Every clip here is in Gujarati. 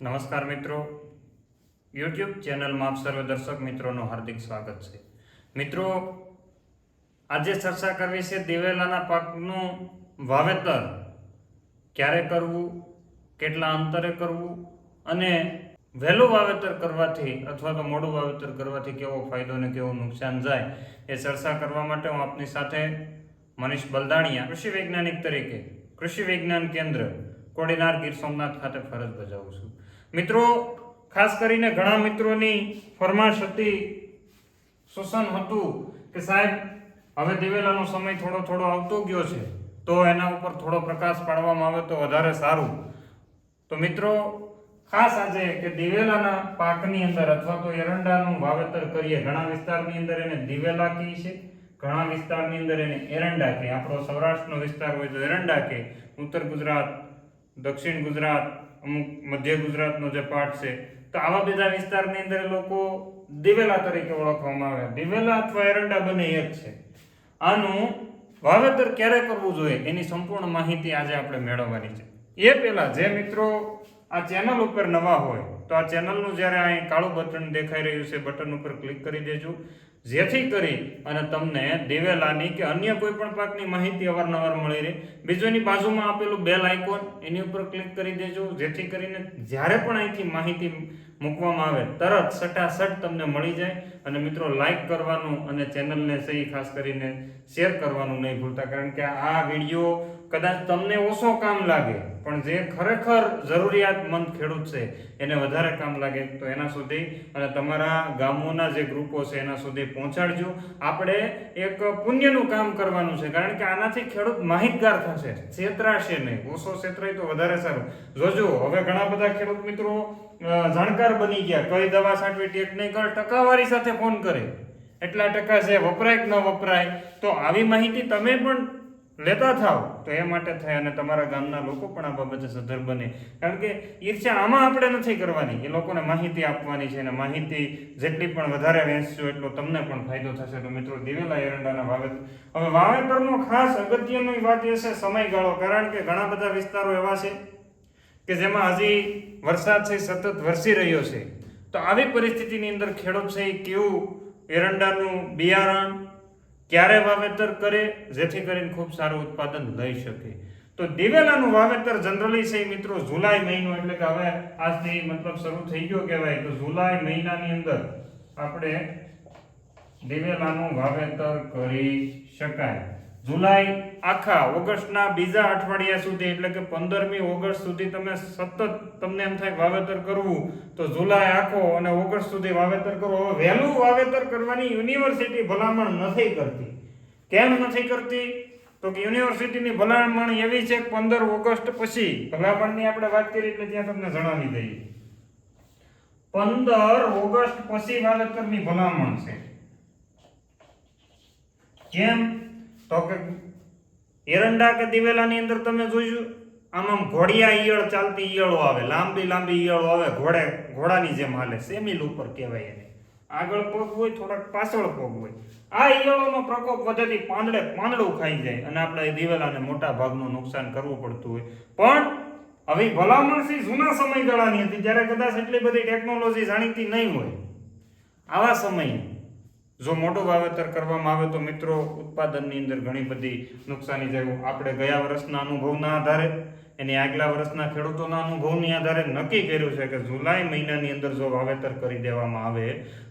નમસ્કાર મિત્રો. યુટ્યુબ ચેનલમાં આપ સર્વ દર્શક મિત્રોનું હાર્દિક સ્વાગત છે. મિત્રો, આજે ચર્ચા કરવી છે દિવેલાના પાકનું વાવેતર. ક્યારે કરવું, કેટલા અંતરે કરવું અને વહેલું વાવેતર કરવાથી અથવા તો મોડું વાવેતર કરવાથી કેવો ફાયદો અને કેવું નુકસાન જાય એ ચર્ચા કરવા માટે હું આપની સાથે મનીષ બલદાણિયા, કૃષિ વૈજ્ઞાનિક તરીકે, કૃષિ વિજ્ઞાન કેન્દ્ર, કોડીનાર ગીર સોમનાથ ખાતે ફરજ બજાવું છું. મિત્રો, ખાસ કરીને ઘણા મિત્રોની ફરમાશ હતી શોષણ હતું કે સાહેબ, હવે દિવેલાનો સમય થોડો થોડો આવતો ગયો છે, તો એના ઉપર થોડો પ્રકાશ પાડવામાં આવે તો વધારે સારું. તો મિત્રો, ખાસ આજે કે દિવેલાના પાકની અંદર અથવા તો એરંડાનું વાવેતર કરીએ, ઘણા વિસ્તારની અંદર એને દિવેલા કહે છે, ઘણા વિસ્તારની અંદર એને એરંડા કહે. આપણો સૌરાષ્ટ્રનો વિસ્તાર હોય તો એરંડા કહે. ઉત્તર ગુજરાત, દક્ષિણ ગુજરાત અમુક મધ્ય ગુજરાતનો જે પાર્ટ છે, તો આવા બધા વિસ્તારની અંદર લોકો દિવેલા તરીકે ઓળખવામાં આવે. દિવેલા અથવા એરંડા બંને એક છે. આનું વાવેતર ક્યારે કરવું જોઈએ, એની સંપૂર્ણ માહિતી આજે આપણે મેળવવાની છે. એ પહેલાં જે મિત્રો આ ચેનલ ઉપર નવા હોય, તો આ ચેનલનું જ્યારે અહીં કાળું બટન દેખાઈ રહ્યું છે બટન ઉપર ક્લિક કરી દેજો. જેથી કરી અને તમને દિવેલાની કે અન્ય કોઈ પણ પાકની માહિતી અવારનવાર મળી રહે. બીજું એની બાજુમાં આપેલું બેલ આઇકોન એની ઉપર ક્લિક કરી દેજો. જેથી કરીને જ્યારે પણ અહીંથી માહિતી મૂકવામાં આવે, તરત સટાસટ તમને મળી જાય. અને મિત્રો લાઈક કરવાનું અને ચેનલને સહી ખાસ કરીને શેર કરવાનું નહીં ભૂલતા. કારણ કે આ વીડિયો કદાચ તમને ઓછો કામ લાગે, પણ જે ખરેખર જરૂરિયાતમંદ ખેડૂત છે, એને વધારે કામ લાગે, તો એના સુધી અને તમારા ગામોના જે ગ્રુપો છે, એના સુધી પહોંચાડજો. આપણે એક પુણ્યનું કામ કરવાનું છે, કારણ કે આનાથી ખેડૂત માહિતગાર થશે, છેતરાશે નહીં. ઓછો છેતરાય તો વધારે સારું. જોજો, હવે ઘણા બધા ખેડૂત મિત્રો જાણકાર બની ગયા, કઈ દવા છાંટવી ટેકનિકલ ટકાવારી સાથે ફોન કરે. એટલા ટકા છે, વપરાય કે ન વપરાય, તો આવી માહિતી તમે પણ લેતા થાવ તો એ માટે થાય અને તમારા ગામના લોકો પણ આ બાબતે સદ્ધર બને. કારણ કે ઈર્ષા આમાં આપણે નથી કરવાની. એ લોકોને માહિતી આપવાની છે અને માહિતી જેટલી પણ વધારે વહેંચશો એટલો તમને પણ ફાયદો થશે. તો મિત્રો, દિવેલા એરંડાના વાવેતર હવે વાવેતરનો ખાસ અગત્યની વાત એ છે સમયગાળો. કારણ કે ઘણા બધા વિસ્તારો એવા છે કે જેમાં હજી વરસાદ છે, સતત વરસી રહ્યો છે. તો આવી પરિસ્થિતિની અંદર ખેડૂત છે એ કેવું? એરંડાનું બિયારણ ક્યારે વાવેતર કરે, જેથી કરીને ખૂબ સારું ઉત્પાદન લઈ શકે. તો દિવેલાનું વાવેતર જનરલી છે મિત્રો જુલાઈ મહિનો, એટલે કે હવે આજથી મતલબ શરૂ થઈ ગયો કહેવાય. તો જુલાઈ મહિનાની અંદર આપણે દિવેલાનું વાવેતર કરી શકાય. જુલાઈ આખા ઓગસ્ટના બીજા અઠવાડિયા સુધી, એટલે કે પંદરમી ઓગસ્ટ સુધી તમે સતત તમને એમ થાય વાવેતર કરવું, તો જુલાઈ આખો અને ઓગસ્ટ સુધી વાવેતર કરવું હવે વહેલું વાવેતર કરવાની યુનિવર્સિટી ભલામણ નથી કરતી. કેમ નથી કરતી? તો કે યુનિવર્સિટીની ભલામણ એવી છે કે પંદર ઓગસ્ટ પછી, ભલામણની આપણે વાત કરી એટલે ત્યાં તમને જણાવી દઈએ. પંદર ઓગસ્ટ પછી વાવેતરની ભલામણ છે. કેમ? તો કે એરંડા કે દિવેલાની અંદર તમે જોઈશું, આમ આમ ઘોડિયા ઈયળ ચાલતી ઈયળો આવે, લાંબી લાંબી ઈયળો આવે, ઘોડે, ઘોડાની જેમ હાલે, સેમિલ ઉપર કહેવાય એને. આગળ પગ હોય, થોડાક પાછળ પગ હોય. આ ઈયળોનો પ્રકોપ વધતી પાંદડે પાંદડું ખાઈ જાય અને આપણે દિવેલાને મોટા ભાગનું નુકસાન કરવું પડતું હોય. પણ હવે ભલામણ છે જૂના સમયગાળાની હતી, જ્યારે કદાચ એટલી બધી ટેકનોલોજી જાણીતી નહીં હોય. આવા સમયે જો મોટું વાવેતર કરવામાં આવે તો મિત્રો, ઉત્પાદનની અંદર ઘણી બધી નુકસાની જાય આપણે ગયા વર્ષના અનુભવના આધારે એની આગલા વર્ષના ખેડૂતોના અનુભવની આધારે નક્કી કર્યું છે કે જુલાઈ મહિનાની અંદર જો વાવેતર કરી દેવામાં આવે,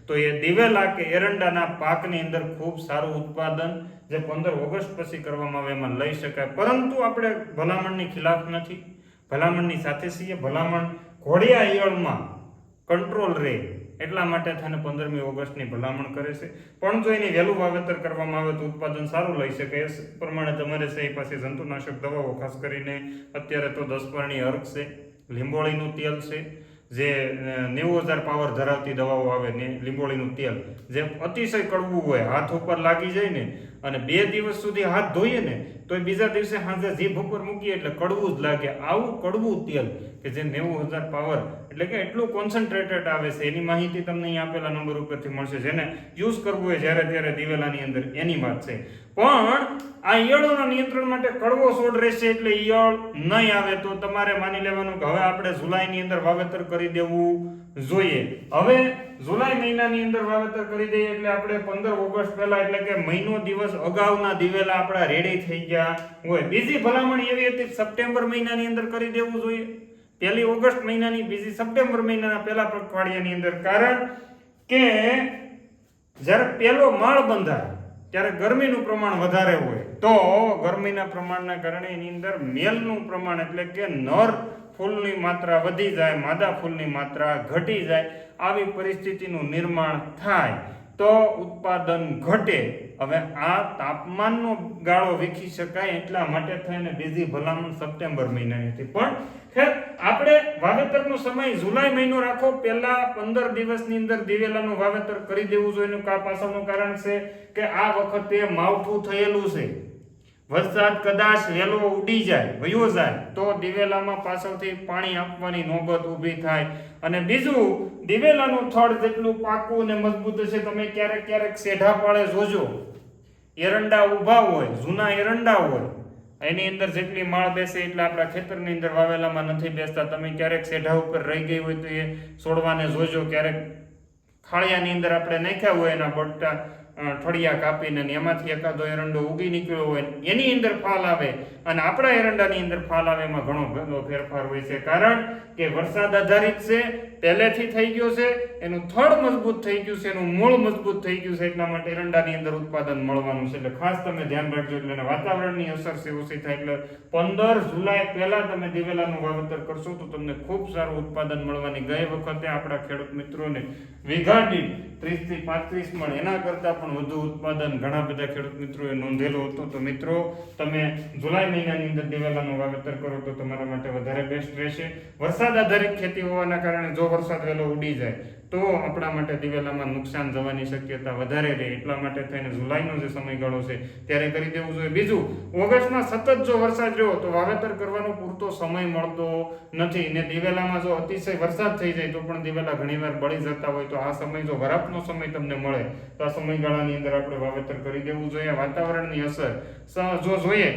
તો એ દિવેલા કે એરંડાના પાકની અંદર ખૂબ સારું ઉત્પાદન જે પંદર ઓગસ્ટ પછી કરવામાં આવે એમાં લઈ શકાય. પરંતુ આપણે ભલામણની ખિલાફ નથી. ભલામણની સાથે છીએ. ભલામણ ઘોડિયા ઈયળમાં કંટ્રોલ રહે એટલા માટે થઈને પંદરમી ઓગસ્ટની ભલામણ કરે છે. પણ જો એની વહેલું વાવેતર કરવામાં આવે તો ઉત્પાદન સારું લઈ શકે એ પ્રમાણે તમારે છે એ પાસે જંતુનાશક દવાઓ, ખાસ કરીને અત્યારે તો દસપર્ણી અર્ક છે, લીંબોળીનું તેલ છે, જે નેવું હજાર પાવર ધરાવતી દવાઓ આવે ને લીંબોળીનું તેલ. જે અતિશય કડવું હોય, હાથ ઉપર લાગી જાય ને અને બે દિવસ સુધી હાથ ધોઈએ ને તો એ બીજા દિવસે સાંજે જીભ ઉપર મૂકીએ એટલે કડવું જ લાગે. આવું કડવું તેલ કે જે નેવું હજાર પાવર, એટલે કે એટલું કોન્સન્ટ્રેટેડ આવે છે. એની માહિતી તમને અહીં આપેલા નંબર ઉપરથી મળશે. જેને યુઝ કરવું હોય જ્યારે ત્યારે દિવેલાની અંદર એની વાત છે. પણ આ ઈયળોના નિયંત્રણ માટે કડવો છોડ રહેશે એટલે ઈયળ નહીં આવે. તો તમારે માની લેવાનું કે હવે આપણે જુલાઈની અંદર વાવેતર કરી દેવું. જોઈએ. હવે જુલાઈ મહિનાની અંદર વાવેતર કરી દઈએ એટલે આપણે પંદર ઓગસ્ટ પહેલા એટલે કે મહિનો દિવસ અગાઉના દિવેલા આપણા રેડી થઈ ગયા હોય. બીજી ભલામણ એવી હતી, સપ્ટેમ્બર મહિનાની અંદર કરી દેવું જોઈએ. પહેલી ઓગસ્ટ મહિનાની, બીજી સપ્ટેમ્બર મહિનાના પહેલા પખવાડિયાની અંદર. કારણ કે જ્યારે પહેલો માળ બંધાય, ત્યારે ગરમીનું પ્રમાણ વધારે હોય. તો ગરમીના પ્રમાણના કારણે એની અંદર મેલનું પ્રમાણ એટલે કે નર ફૂલની માત્રા વધી જાય, માદા ફૂલની માત્રા ઘટી જાય, આવી પરિસ્થિતિનું નિર્માણ થાય, તો ઉત્પાદન ઘટે. હવે આ તાપમાનનો ગાળો વીખી શકાય એટલા માટે થઈને બીજી ભલામણ સપ્ટેમ્બર મહિનાની પણ ખેર, આપણે વાવેતરનો સમય જુલાઈ મહિનો રાખો, પહેલા પંદર દિવસની અંદર દિવેલાનું વાવેતર કરી દેવું જોઈએ. કા પાછળનું કારણ છે કે આ વખતે માવઠું થયેલું છે. વરસાદ કદાચ વહેલો ઉડી જાય, વયો જાય, તો દિવેલામાં પાછળથી પાણી આપવાની નોબત ઊભી થાય. અને બીજું, દિવેલાનું થડ જેટલું પાકું અને મજબૂત છે તમે ક્યારેક ક્યારેક સેઢા પાળે જોજો. એરંડા ઊભા હોય, જૂના એરંડા હોય. એની અંદર જેટલી માળ બેસે એટલે આપણા ખેતરની અંદર વાવેલામાં નથી બેસતા. તમે ક્યારેક સેઢા ઉપર રહી ગઈ હોય તો એ છોડવાને જોજો. ક્યારેક ખાળિયાની અંદર આપણે નાખ્યા હોય એના બટ્ટા ઠળિયા કાપીને એમાંથી એકાદો એરંડો ઉગી નીકળ્યો હોય એની અંદર ફાલ આવે. અને આપણા એરંડાની અંદર ફાલ આવે એમાં ઘણો ઘણો ફેરફાર હોય છે. કારણ કે વરસાદ આધારિત છે, પહેલેથી થઈ ગયો છે, એનું થડ મજબૂત થઈ ગયું છે, એનું મૂળ મજબૂત થઈ ગયું છે, એટલા માટે એરંડાની અંદર ઉત્પાદન મળવાનું છે. એટલે ખાસ તમે ધ્યાન રાખજો, એટલે વાતાવરણની અસર છે, ઓછી થાય. એટલે પંદર જુલાઈ પહેલા તમે દિવેલાનું વાવેતર કરશો તો તમને ખૂબ સારું ઉત્પાદન મળવાની ગઈ વખતે આપણા ખેડૂત મિત્રોને વીઘા દીઠ ત્રીસથી પાંત્રીસ મણ. એના કરતા પણ વધુ ઉત્પાદન ઘણા બધા ખેડૂત મિત્રોએ નોંધેલું હતું. તો મિત્રો, તમે જુલાઈ મહિનાની અંદર દિવેલાનું વાવેતર કરો તો તમારા માટે વધારે બેસ્ટ રહેશે. વરસાદ આધારિત ખેતી હોવાના કારણે જો વરસાદ વહેલો ઉડી જાય તો આપણા માટે દિવેલામાં નુકસાન જવાની શક્યતા વધારે રહે. એટલા માટે થઈને જુલાઈનો જે સમયગાળો છે, ત્યારે કરી દેવું જોઈએ. બીજું, ઓગસ્ટમાં સતત જો વરસાદ રહ્યો, તો વાવેતર કરવાનો પૂરતો સમય મળતો નથી. ને દિવેલામાં જો અતિશય વરસાદ થઈ જાય, તો પણ દિવેલા ઘણીવાર બળી જતા હોય. તો આ સમય જો વરાપનો સમય તમને મળે, તો આ સમયગાળાની અંદર આપણે વાવેતર કરી દેવું જોઈએ. વાતાવરણની અસર જો જોઈએ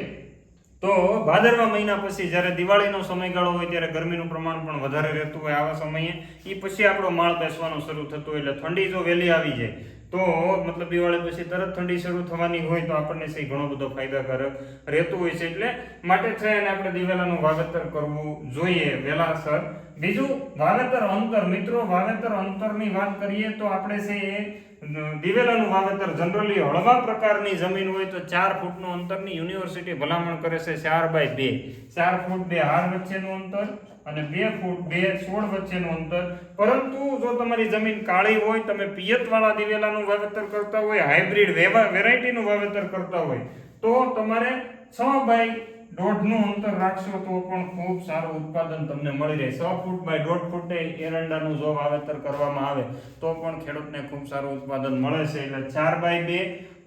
તો ભાદરવા મહિના પછી જ્યારે દિવાળીનો સમયગાળો હોય ત્યારે ગરમીનું પ્રમાણ પણ વધારે રહેતું હોય આવા સમયે એ પછી આપણો માળ બેસવાનો શરૂ થતો હોય એટલે ઠંડી જો વહેલી આવી જાય, તો મતલબ દિવાળી પછી તરત ઠંડી શરૂ થવાની હોય તો આપણને સહી ઘણો બધો ફાયદાકારક રહેતું હોય છે. એટલે માટે છે એને આપણે દિવેલાનું વાવેતર કરવું જોઈએ વહેલાસર બીજું વાવેતર અંતર, મિત્રો, વાવેતર અંતરની વાત કરીએ તો આપણે છે એ દિવેલાનું વાવેતર જનરલી હળવા પ્રકારની જમીન હોય તો ચાર ફૂટનું અંતરની યુનિવર્સિટી ભલામણ કરે છે ચાર બાય બે. ચાર ફૂટ બે હાર વચ્ચેનું અંતર અને બે ફૂટ બે સોળ વચ્ચેનું અંતર. પરંતુ જો તમારી જમીન કાળી હોય, તમે પિયતવાળા દિવેલાનું વાવેતર કરતા હોય હાઇબ્રિડ વેરાયટીનું વાવેતર કરતા હોય, તો તમારે છ બાય દોઢનું અંતર રાખશો તો પણ ખૂબ સારું ઉત્પાદન તમને મળી રહે. સો ફૂટ બાય દોઢ ફૂટે એરંડાનું જો વાવેતર કરવામાં આવે, તો પણ ખેડૂતને ખૂબ સારું ઉત્પાદન મળે છે. એટલે ચાર બાય બે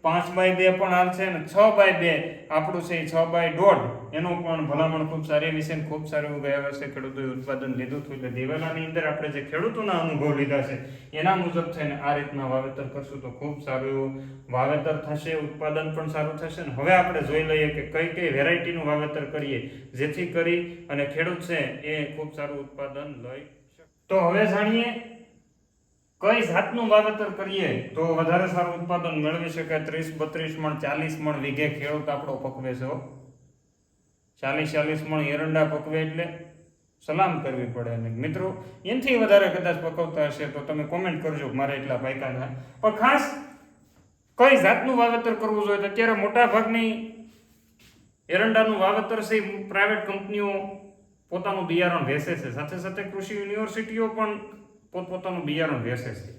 પાંચ બાય બે પણ હાલશે અને છ બાય બે આપણું છે છ બાય દોઢ. એનું પણ ભલામણ ખૂબ સારી એવી છે ખૂબ સારું એવું ગયા વર્ષે ખેડૂતોએ ઉત્પાદન લીધું હતું. એટલે દિવાલાની અંદર આપણે જે ખેડૂતોના અનુભવ લીધા છે, એના મુજબ થઈને આ રીતના વાવેતર કરશું તો ખૂબ સારું એવું વાવેતર થશે, ઉત્પાદન પણ સારું થશે ને હવે આપણે જોઈ લઈએ કે કઈ કઈ વેરાયટીનું વાવેતર કરીએ, જેથી કરી અને ખેડૂત છે એ ખૂબ સારું ઉત્પાદન લઈ તો હવે જાણીએ કઈ જાતનું વાવેતર કરીએ તો વધારે સારું ઉત્પાદન મેળવી શકાય. ત્રીસ, બત્રીસ મણ, ચાલીસ મણ વીઘે ખેડૂત આપણો પકવે છે ચાલીસ ચાલીસ મણ એરંડા પકવે એટલે સલામ કરવી પડે અને મિત્રો, એનાથી વધારે કદાચ પકવતા હશે તો તમે કોમેન્ટ કરજો મારે એટલા પાયકા પણ ખાસ કઈ જાતનું વાવેતર કરવું જોઈએ અત્યારે મોટા ભાગની એરંડાનું વાવેતર છે પ્રાઇવેટ કંપનીઓ પોતાનું બિયારણ વેચે છે. સાથે સાથે કૃષિ યુનિવર્સિટીઓ પણ પોતપોતાનું બિયારણ વેસે છે.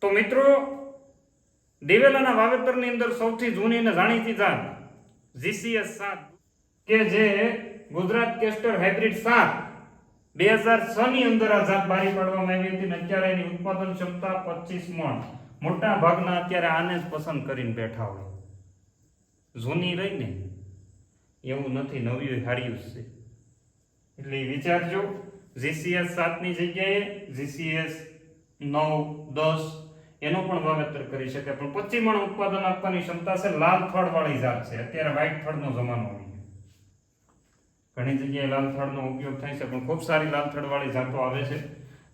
તો મિત્રો, દિવેલાના વાવેતરની અંદર સૌથી જૂની અને જાણીતી જાત જીસીએસ સાત કે જે ગુજરાત કેસ્ટર હાઇબ્રિડ સાત બે હજાર છ ની અંદર આ જાત બારી પાડવામાં આવી હતી અને અત્યારે એની ઉત્પાદન ક્ષમતા પચીસ મણ. મોટા ભાગના અત્યારે આને જ પસંદ કરીને બેઠા હોય. જૂની રહી ને, એવું નથી, નવી હાર્યું છે. એટલે વિચારજો જીસીએસ સાતની જગ્યાએ જીસીએસ નવ, દસ, એનું પણ વાવેતર કરી શકે. પણ પચી મણ ઉત્પાદન આપવાની ક્ષમતા છે, લાલ ફળવાળી જાત છે. અત્યારે વ્હાઇટ થડનો જમાનો આવી ગયો. ઘણી જગ્યાએ લાલ થડનો ઉપયોગ થાય છે, પણ ખૂબ સારી લાલ થડવાળી જાતો આવે છે.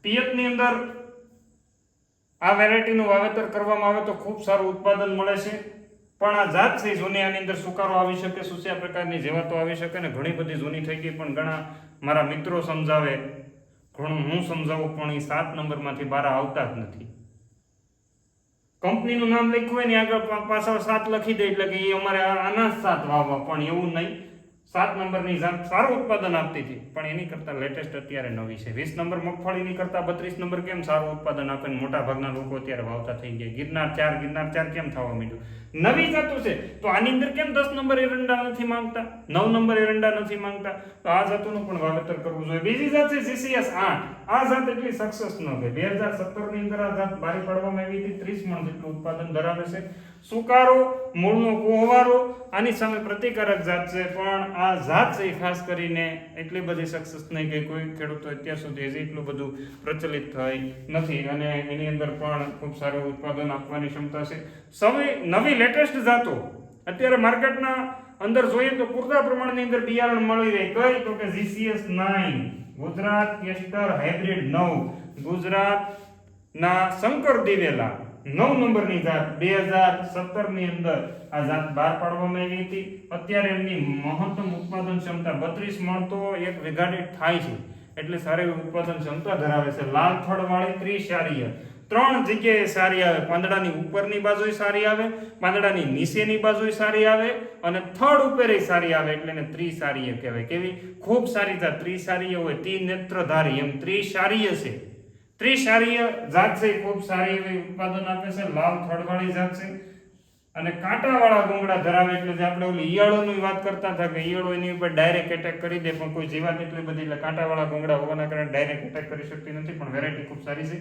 પિયતની અંદર આ વેરાયટીનું વાવેતર કરવામાં આવે તો ખૂબ સારું ઉત્પાદન મળે છે. પણ આ જાત છે જૂની આની અંદર સુકારો આવી શકે, સુસ્યા પ્રકારની જેવાતો આવી શકે ને ઘણી બધી જૂની થઈ ગઈ, પણ ઘણા મારા મિત્રો સમજાવે. ઘણું હું સમજાવું, પણ એ સાત નંબરમાંથી બહાર આવતા જ નથી. કંપનીનું નામ લખ્યું હોય ને આગળ પાછળ સાત લખી દે એટલે કે એ અમારે આના સાત વાવવા, પણ એવું નહીં. સાત નંબરની જાત સારું ઉત્પાદન આપતી હતી. પણ એની કરતાં લેટેસ્ટ અત્યારે નવી છે. વીસ નંબર મગફળીની કરતાં બત્રીસ નંબર કેમ સારું ઉત્પાદન આપે ને મોટા ભાગના લોકો અત્યારે વાવતા થઈ ગયા. ગિરનાર ચાર ગિરનાર ચાર કેમ થવા માંડ્યું? નવી જાતો છે. તો આની અંદર કેમ દસ નંબર એરંડા નથી માંગતા? નવ નંબર એરંડા નથી માંગતા? તો આ જાતોનું પણ વાવેતર કરવું જોઈએ. બીજી જાત છે જીસીએસ આઠ. આ જાત એટલી સક્સેસ ન થઈ બે હજાર સત્તરની અંદર આ જાત બારી પાડવામાં આવી હતી. ત્રીસ મણ જેટલું ઉત્પાદન ધરાવે છે. સુકારો, મૂળનો કોહવારો આની સામે પ્રતિકારક જાત છે. પણ આ જાત છે ખાસ કરીને એટલી બધી સક્સેસ નહીં કે કોઈ ખેડૂતો અત્યાર સુધી હજી એટલું બધું પ્રચલિત થઈ નથી. અને એની અંદર પણ ખૂબ સારું ઉત્પાદન આપવાની ક્ષમતા છે. સૌથી નવી લેટેસ્ટ જાતો. અત્યારે માર્કેટના અંદર જોઈએ તો પૂરતા પ્રમાણની અંદર બિયારણ મળી રહે. કઈ? તો કે GCS nine Gujarat castor hybrid નવ, ગુજરાતના શંકર દિવેલા નવ નંબરની જાત બે હજાર સત્તરની અંદર આ જાત બહાર પાડવામાં આવી હતી. અત્યારે એમની મહત્તમ ઉત્પાદન ક્ષમતા બત્રીસ મણ તો એક વીઘા થાય છે. એટલે સારી ઉત્પાદન ક્ષમતા ધરાવે છે. લાલ થડવાળી ત્રિશારીય ત્રણ જગ્યાએ સારી આવે. પાંદડાની ઉપરની બાજુ સારી આવે, પાંદડાની નીચેની બાજુ સારી આવે અને થડ ઉપર સારી આવે એટલે એને ત્રિસારીય કહેવાય. કેવી? ખૂબ સારી જાત. ત્રિસારીય હોય. તી નેત્રધારી એમ ત્રિસારીય છે ત્રિસારીય જાત છે ખૂબ સારી એવી ઉત્પાદન આપે છે, લાલ થડવાળી જાત છે. અને કાંટાવાળા ગુંગળા ધરાવે એટલે જે આપણે ઓલી ઈયળોની વાત કરતા હતા કે ઈયળો એની ઉપર ડાયરેક્ટ એટેક કરી દે, પણ કોઈ જીવાત એટલી બધી એટલે કાંટાવાળા ગુંગળા હોવાના કારણે ડાયરેક્ટ એટેક કરી શકતી નથી, પણ વેરાયટી ખૂબ સારી છે.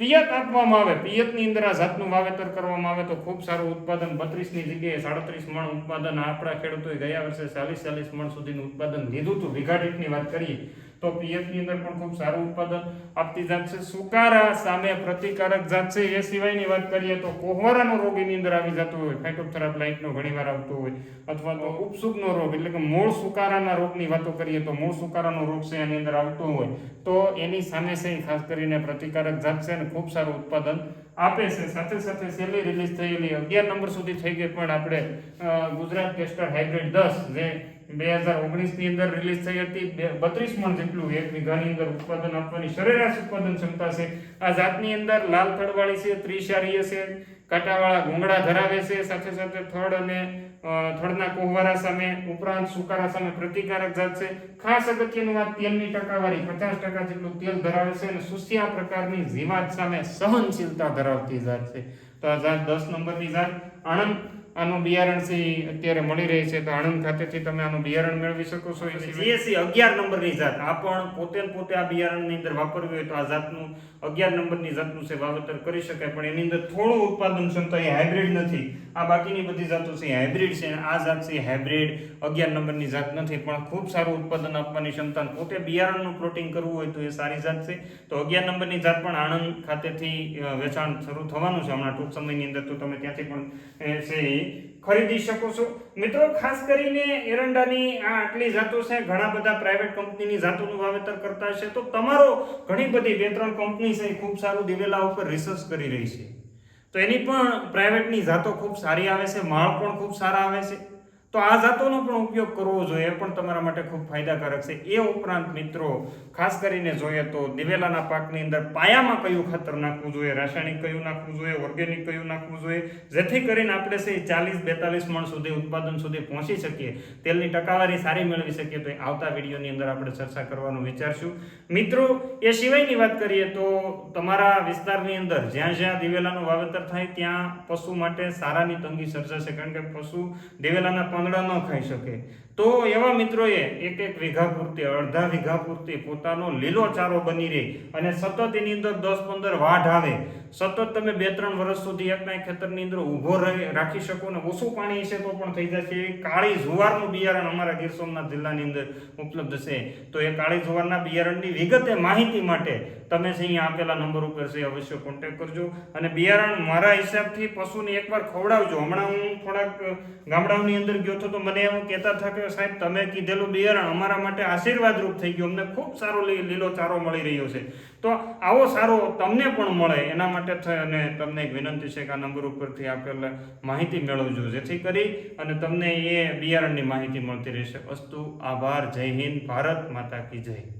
પિયત આપવામાં આવે, પિયતની અંદર આ જાતનું વાવેતર કરવામાં આવે તો ખૂબ સારું ઉત્પાદન, બત્રીસની જગ્યાએ સાડત્રીસ મણ ઉત્પાદન આપણા ખેડૂતોએ ગયા વર્ષે ચાલીસ ચાલીસ મણ સુધીનું ઉત્પાદન લીધું હતું. વીઘા વાત કરીએ તો પિયતની અંદર પણ ખૂબ સારું ઉત્પાદન આપતી જાત છે. સુકારા સામે પ્રતિકારક જાત છે. એ સિવાયની વાત કરીએ તો કોહવારાનો રોગ એની અંદર આવી જતો હોય. ફાઇટોથેરાપ લાઇટનો ઘણીવાર આવતો હોય. અથવા તો ઉપસુકનો રોગ એટલે કે મૂળ સુકારાના રોગની વાતો કરીએ તો મૂળ સુકારાનો રોગ છે એની અંદર આવતો હોય. તો એની સામે છે ખાસ કરીને પ્રતિકારક જાત છે અને ખૂબ સારું ઉત્પાદન આપે છે. સાથે સાથે છેલ્લી રિલીઝ થયેલી અગિયાર નંબર સુધી થઈ ગઈ પણ આપણે ગુજરાત ટેસ્ટર હાઇબ્રિડ દસ જે બે હજાર ઓગણીસની અંદર રિલીઝ થઈ હતી. બે, બત્રીસ મણ જેટલું એક વીઘાની અંદર ઉત્પાદન આપવાની સરેરાશ ઉત્પાદન ક્ષમતા છે. આ જાતની અંદર લાલ થડવાળી છે ત્રિશારીય છે કાંટાવાળા ગુંગળા ધરાવે છે. સાથે સાથે થડ અને થડના કોહવારા સામે ઉપરાંત સુકારા સામે પ્રતિકારક જાત છે. ખાસ અગત્યની વાત તેલની ટકાવારી પચાસ ટકા જેટલું તેલ ધરાવે છે અને સુસ્યા પ્રકારની જીવાત સામે સહનશીલતા ધરાવતી જાત છે. તો આ જાત દસ નંબરની જાત. આણંદ, આનું બિયારણ છે અત્યારે મળી રહી છે. તો આણંદ ખાતેથી તમે આનું બિયારણ મેળવી શકો છો. જીએસસી અગિયાર નંબરની જાત. આ પણ પોતે પોતે આ બિયારણની અંદર વાપરવી હોય તો આ જાતનું અગિયાર નંબરની જાતનું છે, વાવેતર કરી શકાય, પણ એની અંદર થોડું ઉત્પાદન ક્ષમતા એ હાઇબ્રિડ નથી. આ બાકીની બધી જાતો છે હાઇબ્રિડ છે આ જાત છે હાઇબ્રિડ અગિયાર નંબરની જાત નથી, પણ ખૂબ સારું ઉત્પાદન આપવાની ક્ષમતા. પોતે બિયારણનું પ્લોટિંગ કરવું હોય તો એ સારી જાત છે. તો અગિયાર નંબરની જાત પણ આણંદ ખાતેથી વેચાણ શરૂ થવાનું છે. હમણાં ટૂંક સમયની અંદર તો તમે ત્યાંથી પણ છે ખરીદી શકો છો. મિત્રો, ખાસ કરીને એરંડાની આ આટલી જાતો છે, ઘણા બધા પ્રાઇવેટ કંપનીની જાતોનું વાવેતર કરતા છે તો તમારો ઘણી બધી બે ત્રણ કંપની છે ખૂબ સારું દિવેલા ઉપર રિસર્ચ કરી રહી છે. તો એની પણ પ્રાઇવેટની જાતો ખૂબ સારી આવે છે, માળ પણ ખૂબ સારા આવે છે. તો આ જાતોનો પણ ઉપયોગ કરવો જોઈએ પણ તમારા માટે ખૂબ ફાયદાકારક છે. એ ઉપરાંત મિત્રો, ખાસ કરીને જોઈએ તો દિવેલાના પાકની અંદર પાયામાં કયું ખાતર નાખવું જોઈએ, રાસાયણિક કયું નાખવું જોઈએ, ઓર્ગેનિક કયું નાખવું જોઈએ, જેથી કરીને આપણે છે ચાલીસ, બેતાલીસ મણ સુધી ઉત્પાદન સુધી પહોંચી શકીએ, તેલની ટકાવારી સારી મેળવી શકીએ તો આવતા વિડીયોની અંદર આપણે ચર્ચા કરવાનું વિચારશું. મિત્રો, એ સિવાયની વાત કરીએ તો તમારા વિસ્તારની અંદર જ્યાં જ્યાં દિવેલાનું વાવેતર થાય ત્યાં પશુ માટે સારાની તંગી સર્જાશે, કારણ કે પશુ દિવેલાના પાંદડા ન ખાઈ શકે. તો એવા મિત્રોએ એક એક વીઘા પૂરતી, અડધા વીઘા પૂરતી પોતાનો લીલો ચારો બની રહે અને સતત એની અંદર દસ પંદર વાઢ આવે. સતત તમે બે ત્રણ વર્ષ સુધી એકના ખેતરની અંદર ઊભો રાખી શકો ને ઓછું પાણી હશે તો પણ થઈ જશે એવી કાળી જુવારનું બિયારણ અમારા ગીર સોમનાથ જિલ્લાની અંદર ઉપલબ્ધ છે. તો એ કાળી જુવારના બિયારણની વિગતે માહિતી માટે તમે જે અહીંયા આપેલા નંબર ઉપર છે અવશ્ય કોન્ટેક્ટ કરજો અને બિયારણ મારા હિસાબથી પશુને એકવાર ખવડાવજો. હમણાં હું થોડાક ગામડાઓની અંદર ગયો હતો તો મને એવું કહેતા હતા કે સાહેબ, તમે કીધેલું બિયારણ અમારા માટે આશીર્વાદરૂપ થઈ ગયું. અમને ખૂબ સારો લીલો ચારો મળી રહ્યો છે. તો આવો સારો તમને પણ મળે. એના માટે અને તમને એક વિનંતી છે કે આ નંબર ઉપરથી આપેલ માહિતી મેળવજો. જેથી કરી અને તમને એ બિયારણની માહિતી મળતી રહેશે. અસ્તુ, આભાર. જય હિન્દ. ભારત માતા કી જય.